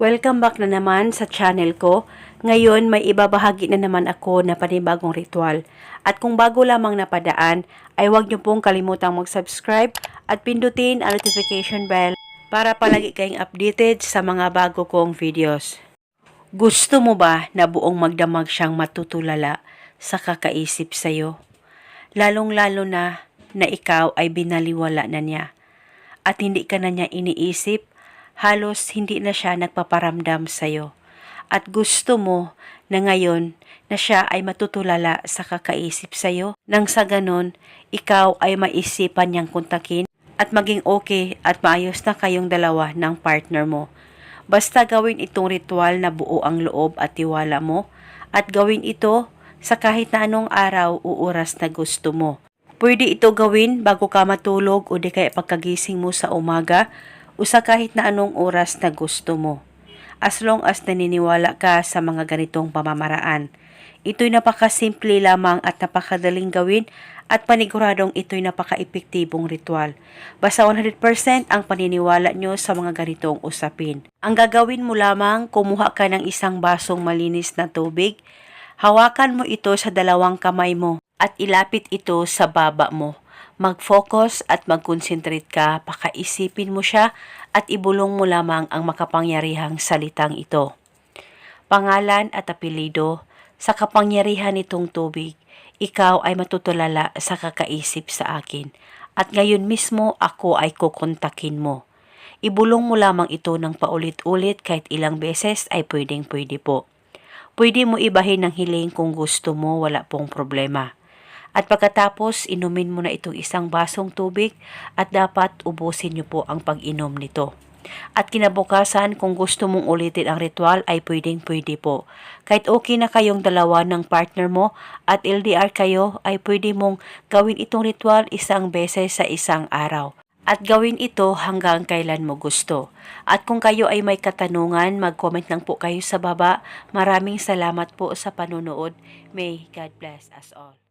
Welcome back na naman sa channel ko. Ngayon may ibabahagi na naman ako na panibagong ritual. At kung bago lamang napadaan, ay huwag niyo pong kalimutang mag-subscribe at pindutin ang notification bell para palagi kayong updated sa mga bago kong videos. Gusto mo ba na buong magdamag siyang matutulala sa kakaisip sa'yo? Lalong-lalo na na ikaw ay binaliwala na niya at hindi ka na niya iniisip, halos hindi na siya nagpaparamdam sa'yo. At gusto mo na ngayon na siya ay matutulala sa kakaisip sa'yo, nang sa ganon, ikaw ay maisipan niyang kontakin at maging okay at maayos na kayong dalawa ng partner mo. Basta gawin itong ritual na buo ang loob at tiwala mo at gawin ito sa kahit na anong araw o oras na gusto mo. Pwede ito gawin bago ka matulog o di kaya pagkagising mo sa umaga o sa kahit na anong oras na gusto mo. As long as naniniwala ka sa mga ganitong pamamaraan. Ito'y napakasimple lamang at napakadaling gawin at paniguradong ito'y napaka-epektibong ritual. Basta 100% ang paniniwala nyo sa mga ganitong usapin. Ang gagawin mo lamang, kumuha ka ng isang basong malinis na tubig, hawakan mo ito sa dalawang kamay mo at ilapit ito sa baba mo. Mag-focus at mag-concentrate ka, pakaisipin mo siya at ibulong mo lamang ang makapangyarihang salitang ito. Pangalan at apelido, sa kapangyarihan nitong tubig, ikaw ay matutulala sa kakaisip sa akin at ngayon mismo ako ay kukontakin mo. Ibulong mo lamang ito ng paulit-ulit kahit ilang beses ay pwedeng pwede po. Pwede mo ibahin ng hiling kung gusto mo, wala pong problema. At pagkatapos, inumin mo na itong isang basong tubig at dapat ubusin niyo po ang pag-inom nito. At kinabukasan, kung gusto mong ulitin ang ritual, ay pwedeng pwede po. Kahit okay na kayong dalawa ng partner mo at LDR kayo, ay pwede mong gawin itong ritual isang beses sa isang araw. At gawin ito hanggang kailan mo gusto. At kung kayo ay may katanungan, mag-comment lang po kayo sa baba. Maraming salamat po sa panonood. May God bless us all.